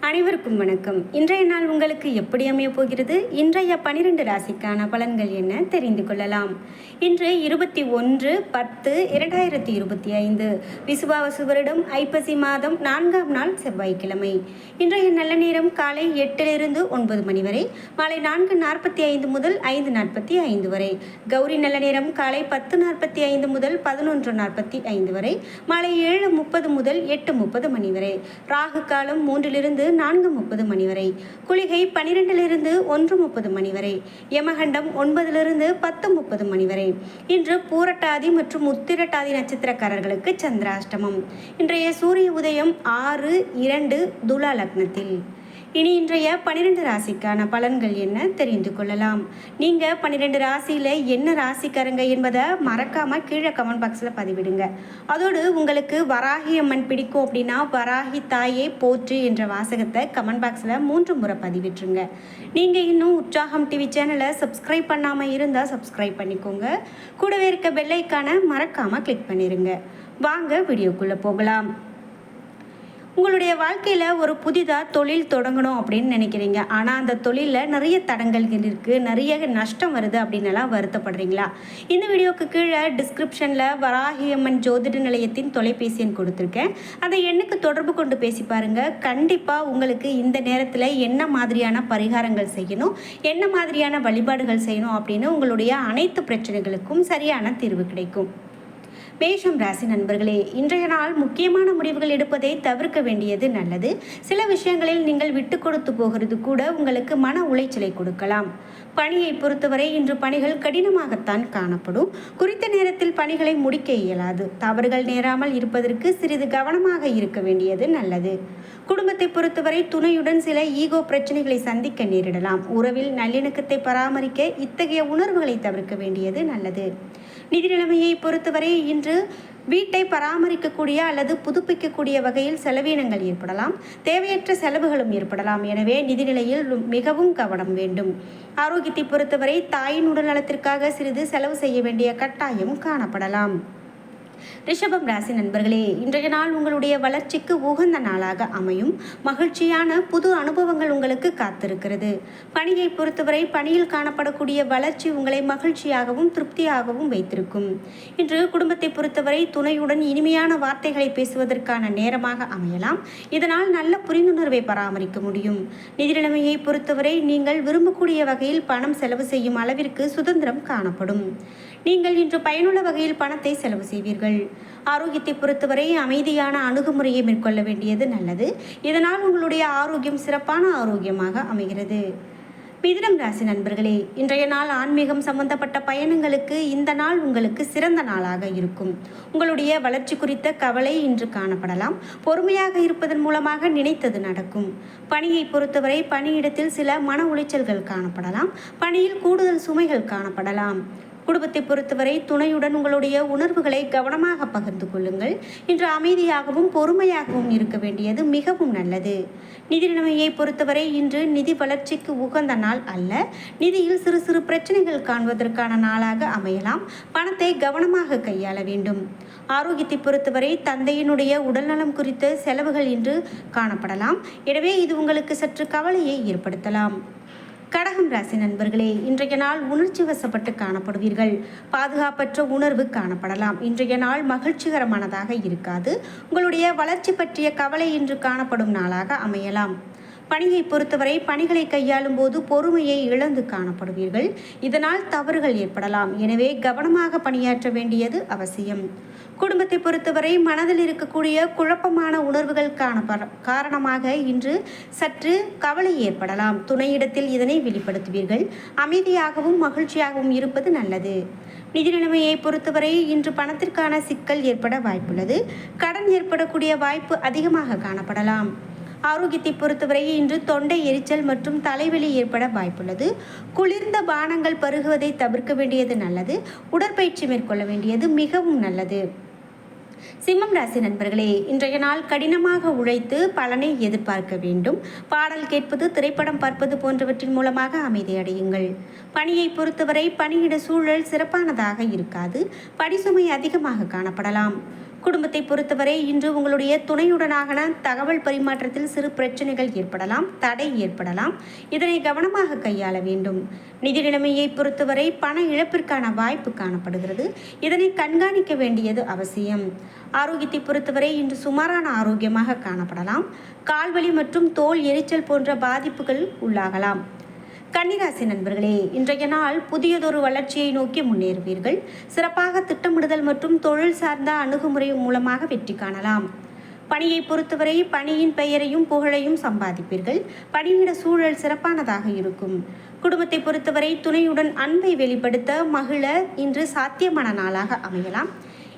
அனைவருக்கும் வணக்கம். இன்றைய நாள் உங்களுக்கு எப்படி அமைய போகிறது? இன்றைய பனிரெண்டு ராசிக்கான பலன்கள் என்ன? தெரிந்து கொள்ளலாம். இன்று இருபத்தி ஒன்று பத்து இரண்டாயிரத்தி இருபத்தி ஐந்து. விசுவாவசு வருடம் ஐப்பசி மாதம் நான்காம் நாள் செவ்வாய்க்கிழமை. இன்றைய நல்ல நேரம் காலை எட்டிலிருந்து ஒன்பது மணி வரை மாலை நான்கு நாற்பத்தி ஐந்து முதல் ஐந்து நாற்பத்தி ஐந்து வரை. கௌரி நல்ல நேரம் காலை பத்து நாற்பத்தி ஐந்து முதல் பதினொன்று நாற்பத்தி ஐந்து வரை மாலை ஏழு முப்பது முதல் எட்டு முப்பது மணி வரை. ராகு காலம் மூன்றிலிருந்து நான்கு முப்பது மணி வரை குளிகை பனிரெண்டிலிருந்து ஒன்று முப்பது மணி வரை யமகண்டம் ஒன்பதிலிருந்து பத்து முப்பது மணி வரை இன்று பூரட்டாதி மற்றும் உத்திரட்டாதி நட்சத்திரக்காரர்களுக்கு சந்திராஷ்டமம். இன்றைய சூரிய உதயம் ஆறு இரண்டு துலா லக்னத்தில். இனி இன்றைய பன்னிரெண்டு ராசிக்கான பலன்கள் என்ன தெரிந்து கொள்ளலாம். நீங்கள் பன்னிரெண்டு ராசியில் என்ன ராசிக்காரங்க என்பதை மறக்காமல் கீழே கமெண்ட் பாக்ஸில் பதிவிடுங்க. அதோடு உங்களுக்கு வராகி அம்மன் பிடிக்கும் அப்படின்னா வராகி தாயே போற்று என்ற வாசகத்தை கமெண்ட் பாக்ஸில் மூன்று முறை பதிவிட்டுருங்க. நீங்கள் இன்னும் உற்சாகம் டிவி சேனலை சப்ஸ்கிரைப் பண்ணாமல் இருந்தால் சப்ஸ்கிரைப் பண்ணிக்கோங்க. கூடவே இருக்க பெல்லைக்கான மறக்காமல் கிளிக் பண்ணிடுங்க வாங்க வீடியோக்குள்ளே போகலாம். உங்களுடைய வாழ்க்கையில் ஒரு புதிதாக தொழில் தொடங்கணும் அப்படின்னு நினைக்கிறீங்க. ஆனால் அந்த தொழிலில் நிறைய தடங்கல்கள் இருக்குது நிறைய நஷ்டம் வருது அப்படின்னு எல்லாம் வருத்தப்படுறீங்களா? இந்த வீடியோக்கு கீழே டிஸ்கிரிப்ஷனில் வராகியம்மன் ஜோதிட நிலையத்தின் தொலைபேசி எண் கொடுத்துருக்கேன். அதை எண்ணுக்கு தொடர்பு கொண்டு பேசி பாருங்கள் கண்டிப்பாக உங்களுக்கு இந்த நேரத்தில் என்ன மாதிரியான பரிகாரங்கள் செய்யணும் என்ன மாதிரியான வழிபாடுகள் செய்யணும் அப்படின்னு உங்களுடைய அனைத்து பிரச்சனைகளுக்கும் சரியான தீர்வு கிடைக்கும். மேஷம் ராசி நண்பர்களே இன்றைய நாள் முக்கியமான முடிவுகள் எடுப்பதை தவிர்க்க வேண்டியது நல்லது. சில விஷயங்களில் நீங்கள் விட்டு கொடுத்து போகிறது கூட உங்களுக்கு மன உளைச்சலை கொடுக்கலாம். பணியை பொறுத்தவரை இன்று பணிகள் கடினமாகத்தான் காணப்படும். குறித்த நேரத்தில் பணிகளை முடிக்க இயலாது. தவறுகள் நேராமல் இருப்பதற்கு சிறிது கவனமாக இருக்க வேண்டியது நல்லது. குடும்பத்தை பொறுத்தவரை துணையுடன் சில ஈகோ பிரச்சனைகளை சந்திக்க நேரிடலாம். உறவில் நல்லிணக்கத்தை பராமரிக்க இத்தகைய உணர்வுகளை தவிர்க்க வேண்டியது நல்லது. நிதி நிலைமையை பொறுத்தவரை இன்று வீட்டை பராமரிக்கக்கூடிய அல்லது புதுப்பிக்கக்கூடிய வகையில் செலவீனங்கள் ஏற்படலாம். தேவையற்ற செலவுகளும் ஏற்படலாம். எனவே நிதிநிலையில் மிகவும் கவனம் வேண்டும். ஆரோக்கியத்தை பொறுத்தவரை தாயின் உடல்நலத்திற்காக சிறிது செலவு செய்ய வேண்டிய கட்டாயம் காணப்படலாம். ரிஷபம் ராசி நண்பர்களே இன்றைய நாள் உங்களுடைய வளர்ச்சிக்கு உகந்த நாளாக அமையும். மகிழ்ச்சியான புது அனுபவங்கள் உங்களுக்கு காத்திருக்கிறது. பணியை பொறுத்தவரை பணியில் காணப்படக்கூடிய வளர்ச்சி உங்களை மகிழ்ச்சியாகவும் திருப்தியாகவும் வைத்திருக்கும். இன்று குடும்பத்தை பொறுத்தவரை துணையுடன் இனிமையான வார்த்தைகளை பேசுவதற்கான நேரமாக அமையலாம். இதனால் நல்ல புரிந்துணர்வை பராமரிக்க முடியும். நிதி நிலைமையை பொறுத்தவரை நீங்கள் விரும்பக்கூடிய வகையில் பணம் செலவு செய்யும் அளவிற்கு சுதந்திரம் காணப்படும். நீங்கள் இன்று பயனுள்ள வகையில் பணத்தை செலவு செய்வீர்கள். ஆரோக்கியத்தை பொறுத்தவரை அமைதியான அணுகுமுறையை மேற்கொள்ள வேண்டியது நல்லது. இதனால் உங்களுடைய ஆரோக்கியம் சிறப்பான ஆரோக்கியமாக அமைகிறது. மிதுனம் ராசி நண்பர்களே இன்றைய நாள் ஆன்மீகம் சம்பந்தப்பட்ட பயணங்களுக்கு இந்த நாள் உங்களுக்கு சிறந்த நாளாக இருக்கும். உங்களுடைய வளர்ச்சி குறித்த கவலை இன்று காணப்படலாம். பொறுமையாக இருப்பதன் மூலமாக நினைத்தது நடக்கும். பணியை பொறுத்தவரை பணியிடத்தில் சில மன உளைச்சல்கள் காணப்படலாம். பணியில் கூடுதல் சுமைகள் காணப்படலாம். குடும்பத்தை பொறுத்தவரை துணையுடன் உங்களுடைய உணர்வுகளை கவனமாக பகிர்ந்து கொள்ளுங்கள். இன்று அமைதியாகவும் பொறுமையாகவும் இருக்க வேண்டியது மிகவும் நல்லது. நிதி நிலைமையை பொறுத்தவரை இன்று நிதி வளர்ச்சிக்கு உகந்த நாள் அல்ல. நிதியில் சிறு சிறு பிரச்சனைகள் காண்பதற்கான நாளாக அமையலாம். பணத்தை கவனமாக கையாள வேண்டும். ஆரோக்கியத்தை பொறுத்தவரை தந்தையினுடைய உடல்நலம் குறித்த செலவுகள் இன்று காணப்படலாம். எனவே இது உங்களுக்கு சற்று கவலையை ஏற்படுத்தலாம். கடகம் ராசி நண்பர்களே இன்றைய நாள் உணர்ச்சி வசப்பட்டு காணப்படுவீர்கள். பாதுகாப்பற்ற உணர்வு காணப்படலாம். இன்றைய நாள் மகிழ்ச்சிகரமானதாக இருக்காது. உங்களுடைய வளர்ச்சி பற்றிய கவலை இன்று காணப்படும் நாளாக அமையலாம். பணியை பொறுத்தவரை பணிகளை கையாளும் போது பொறுமையை இழந்து காணப்படுவீர்கள். இதனால் தவறுகள் ஏற்படலாம். எனவே கவனமாக பணியாற்ற வேண்டியது அவசியம். குடும்பத்தை பொறுத்தவரை மனதில் இருக்கக்கூடிய குழப்பமான உணர்வுகள் காணப்பட காரணமாக இன்று சற்று கவலை ஏற்படலாம். துணையிடத்தில் இதனை வெளிப்படுத்துவீர்கள். அமைதியாகவும் மகிழ்ச்சியாகவும் இருப்பது நல்லது. நிதி நிலைமையை பொறுத்தவரை இன்று பணத்திற்கான சிக்கல் ஏற்பட வாய்ப்புள்ளது. கடன் ஏற்படக்கூடிய வாய்ப்பு அதிகமாக காணப்படலாம். ஆரோக்கியத்தை பொறுத்தவரை இன்று தொண்டை எரிச்சல் மற்றும் தலைவலி ஏற்பட வாய்ப்புள்ளது. குளிர்ந்த பானங்கள் பருகுவதை தவிர்க்க வேண்டியது நல்லது. உடற்பயிற்சி மேற்கொள்ள வேண்டியது மிகவும் நல்லது. சிம்மம் ராசி நண்பர்களே இன்றைய நாள் கடினமாக உழைத்து பலனை எதிர்பார்க்க வேண்டும். பாடல் கேட்பது திரைப்படம் பார்ப்பது போன்றவற்றின் மூலமாக அமைதியடையுங்கள் பணியை பொறுத்தவரை பணியிட சூழல் சிறப்பானதாக இருக்காது. பணிசுமை அதிகமாக காணப்படலாம். குடும்பத்தை பொறுத்தவரை இன்று உங்களுடைய துணையுடனான தகவல் பரிமாற்றத்தில் சிறு பிரச்சனைகள் ஏற்படலாம் தடை ஏற்படலாம். இதனை கவனமாக கையாள வேண்டும். நிதி நிலைமையை பொறுத்தவரை பண இழப்பிற்கான வாய்ப்பு காணப்படுகிறது. இதனை கண்காணிக்க வேண்டியது அவசியம். ஆரோக்கியத்தை பொறுத்தவரை இன்று சுமாரான ஆரோக்கியமாக காணப்படலாம். கால்வலி மற்றும் தோல் எரிச்சல் போன்ற பாதிப்புகள் உள்ளாகலாம். கன்னிராசி நண்பர்களே இன்றைய நாள் புதியதொரு வளர்ச்சியை நோக்கி முன்னேறுவீர்கள். சிறப்பாக திட்டமிடுதல் மற்றும் தொழில் சார்ந்த அணுகுமுறை மூலமாக வெற்றி காணலாம். பணியை பொறுத்தவரை பணியின் பெயரையும் புகழையும் சம்பாதிப்பீர்கள். பணியிட சூழல் சிறப்பானதாக இருக்கும். குடும்பத்தை பொறுத்தவரை துணையுடன் அன்பை வெளிப்படுத்த மகிழ இன்று சாத்தியமான நாளாக அமையலாம்.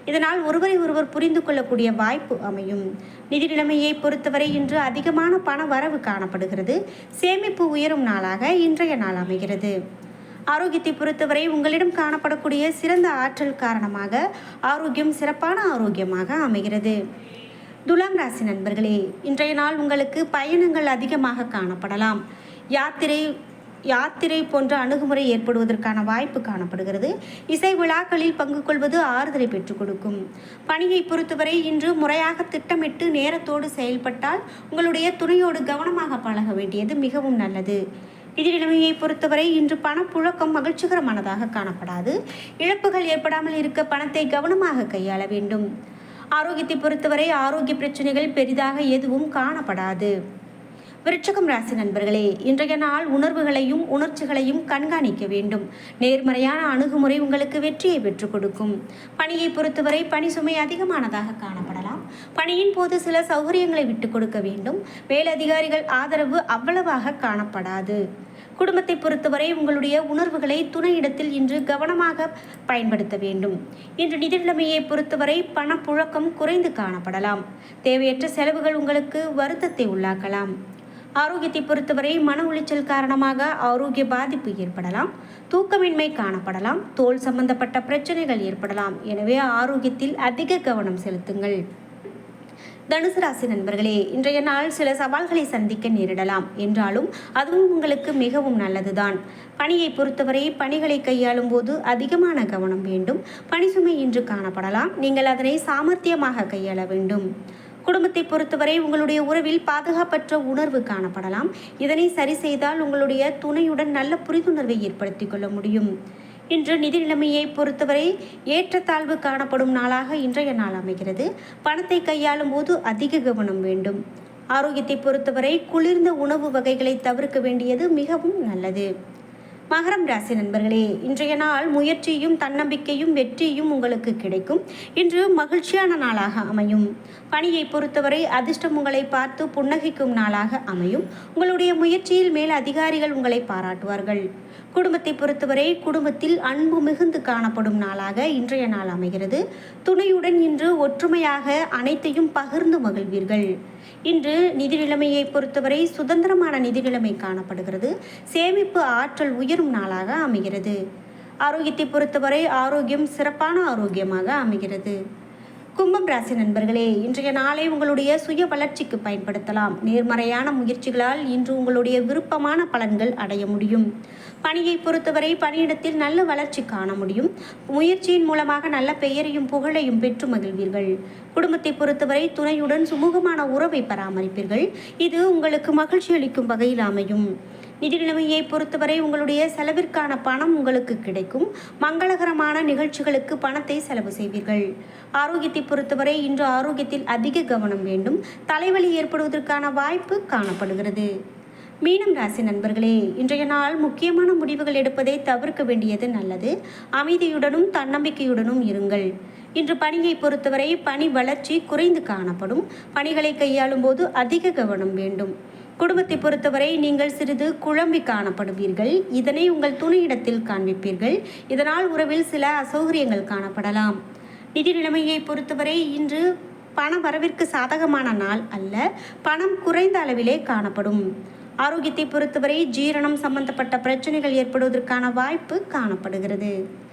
இதனால் ஒருவரை ஒருவர் புரிந்து கொள்ளக்கூடிய வாய்ப்பு அமையும். நிதி நிலைமையை பொறுத்தவரை இன்று அதிகமான பண வரவு காணப்படுகிறது. சேமிப்பு உயரும் நாளாக இன்றைய நாள் அமைகிறது. ஆரோக்கியத்தை பொறுத்தவரை உங்களிடம் காணப்படக்கூடிய சிறந்த ஆற்றல் காரணமாக ஆரோக்கியம் சிறப்பான ஆரோக்கியமாக அமைகிறது. துலாம் ராசி நண்பர்களே இன்றைய நாள் உங்களுக்கு பயணங்கள் அதிகமாக காணப்படலாம். யாத்திரை யாத்திரை போன்ற அணுகுமுறை ஏற்படுவதற்கான வாய்ப்பு காணப்படுகிறது. இசை விழாக்களில் பங்கு கொள்வது ஆறுதலை பெற்றுக் கொடுக்கும். பணியை பொறுத்தவரை இன்று முறையாக திட்டமிட்டு நேரத்தோடு செயல்பட்டால் உங்களுடைய துணையோடு கவனமாக பழக வேண்டியது மிகவும் நல்லது. நிதிநிலைமையை பொறுத்தவரை இன்று பணப்புழக்கம் மகிழ்ச்சிகரமானதாக காணப்படாது. இழப்புகள் ஏற்படாமல் இருக்க பணத்தை கவனமாக கையாள வேண்டும். ஆரோக்கியத்தை பொறுத்தவரை ஆரோக்கிய பிரச்சனைகள் பெரிதாக எதுவும் காணப்படாது. விருட்சகம் ராசி நண்பர்களே இன்றைய நாள் உணர்வுகளையும் உணர்ச்சிகளையும் கண்காணிக்க வேண்டும். நேர்மறையான அணுகுமுறை உங்களுக்கு வெற்றியை பெற்றுக் கொடுக்கும். பணியை பொறுத்தவரை பணி சுமை அதிகமானதாக காணப்படலாம். பணியின் போது சில சௌகரியங்களை விட்டுக் கொடுக்க வேண்டும். மேலதிகாரிகள் ஆதரவு அவ்வளவாக காணப்படாது. குடும்பத்தை பொறுத்தவரை உங்களுடைய உணர்வுகளை துணையிடத்தில் இன்று கவனமாக பயன்படுத்த வேண்டும். இன்று நிதிநிலைமையை பொறுத்தவரை பணப்புழக்கம் குறைந்து காணப்படலாம். தேவையற்ற செலவுகள் உங்களுக்கு வருத்தத்தை உள்ளாக்கலாம். ஆரோக்கியத்தை பொறுத்தவரை மன உளைச்சல் காரணமாக ஆரோக்கிய பாதிப்பு ஏற்படலாம் தூக்கமின்மை காணப்படலாம் தோல் சம்பந்தப்பட்ட பிரச்சனைகள் ஏற்படலாம். எனவே ஆரோக்கியத்தில் அதிக கவனம் செலுத்துங்கள். தனுசு ராசி நண்பர்களே இன்றைய நாள் சில சவால்களை சந்திக்க நேரிடலாம். என்றாலும் அதுவும் உங்களுக்கு மிகவும் நல்லதுதான். பணியை பொறுத்தவரை பணிகளை கையாளும் போது அதிகமான கவனம் வேண்டும். பணி சுமை இன்று காணப்படலாம். நீங்கள் அதனை சாமர்த்தியமாக கையாள வேண்டும். குடும்பத்தை பொறுத்தவரை உங்களுடைய உறவில் பாதுகாப்பற்ற உணர்வு காணப்படலாம். இதனை சரி செய்தால் உங்களுடைய துணையுடன் நல்ல புரிந்துணர்வை ஏற்படுத்திக் கொள்ள முடியும். இன்று நிதி நிலைமையை பொறுத்தவரை ஏற்றத்தாழ்வு காணப்படும் நாளாக இன்றைய நாள் அமைகிறது. பணத்தை கையாளும் போது அதிக கவனம் வேண்டும். ஆரோக்கியத்தை பொறுத்தவரை குளிர்ந்த உணவு வகைகளை தவிர்க்க வேண்டியது மிகவும் நல்லது. மகரம் ராசி நண்பர்களே இன்றைய நாள் முயற்சியும் தன்னம்பிக்கையும் வெற்றியும் உங்களுக்கு கிடைக்கும். இன்று மகிழ்ச்சியான நாளாக அமையும். பணியை பொறுத்தவரை அதிர்ஷ்டம் உங்களை பார்த்து புன்னகைக்கும் நாளாக அமையும். உங்களுடைய முயற்சியில் மேல் அதிகாரிகள் உங்களை பாராட்டுவார்கள். குடும்பத்தை பொறுத்தவரை குடும்பத்தில் அன்பு மிகுந்து காணப்படும் நாளாக இன்றைய நாள் அமைகிறது. துணையுடன் இன்று ஒற்றுமையாக அனைத்தையும் பகிர்ந்து மகிழ்வீர்கள். இன்று நிதி நிலைமையை பொறுத்தவரை சுதந்திரமான நிதி நிலைமை காணப்படுகிறது. சேமிப்பு ஆற்றல் உயரும் நாளாக அமைகிறது. ஆரோக்கியத்தை பொறுத்தவரை ஆரோக்கியம் சிறப்பான ஆரோக்கியமாக அமைகிறது. கும்பம் ராசி நண்பர்களே இன்றைய நாளை உங்களுடைய சுய வளர்ச்சிக்கு பயன்படுத்தலாம். நேர்மறையான முயற்சிகளால் இன்று உங்களுடைய விருப்பமான பலன்கள் அடைய முடியும். பணியை பொறுத்தவரை பணியிடத்தில் நல்ல வளர்ச்சி காண முடியும். முயற்சியின் மூலமாக நல்ல பெயரையும் புகழையும் பெற்று மகிழ்வீர்கள். குடும்பத்தை பொறுத்தவரை துணையுடன் சுமூகமான உறவை பராமரிப்பீர்கள். இது உங்களுக்கு மகிழ்ச்சி அளிக்கும் வகையில் அமையும். நிதி நிலைமையை பொறுத்தவரை உங்களுடைய செலவிற்கான பணம் உங்களுக்கு கிடைக்கும். மங்களகரமான நிகழ்ச்சிகளுக்கு பணத்தை செலவு செய்வீர்கள். ஆரோக்கியத்தை பொறுத்தவரை இன்று ஆரோக்கியத்தில் அதிக கவனம் வேண்டும். தலைவலி ஏற்படுவதற்கான வாய்ப்பு காணப்படுகிறது. மீனம் ராசி நண்பர்களே இன்றைய நாள் முக்கியமான முடிவுகள் எடுப்பதை தவிர்க்க வேண்டியது நல்லது. அமைதியுடனும் தன்னம்பிக்கையுடனும் இருங்கள். இன்று பணியை பொறுத்தவரை பணி வளர்ச்சி குறைந்து காணப்படும். பணிகளை கையாளும் போது அதிக கவனம் வேண்டும். குடும்பத்தை பொறுத்தவரை நீங்கள் சிறிது குழம்பி காணப்படுவீர்கள். இதனை உங்கள் துணையிடத்தில் காண்பிப்பீர்கள். இதனால் உறவில் சில அசௌகரியங்கள் காணப்படலாம். நிதி நிலைமையை பொறுத்தவரை இன்று பண வரவிற்கு சாதகமான நாள் அல்ல பணம் குறைந்த அளவிலே காணப்படும். ஆரோக்கியத்தை பொறுத்தவரை ஜீரணம் சம்பந்தப்பட்ட பிரச்சனைகள் ஏற்படுவதற்கான வாய்ப்பு காணப்படுகிறது.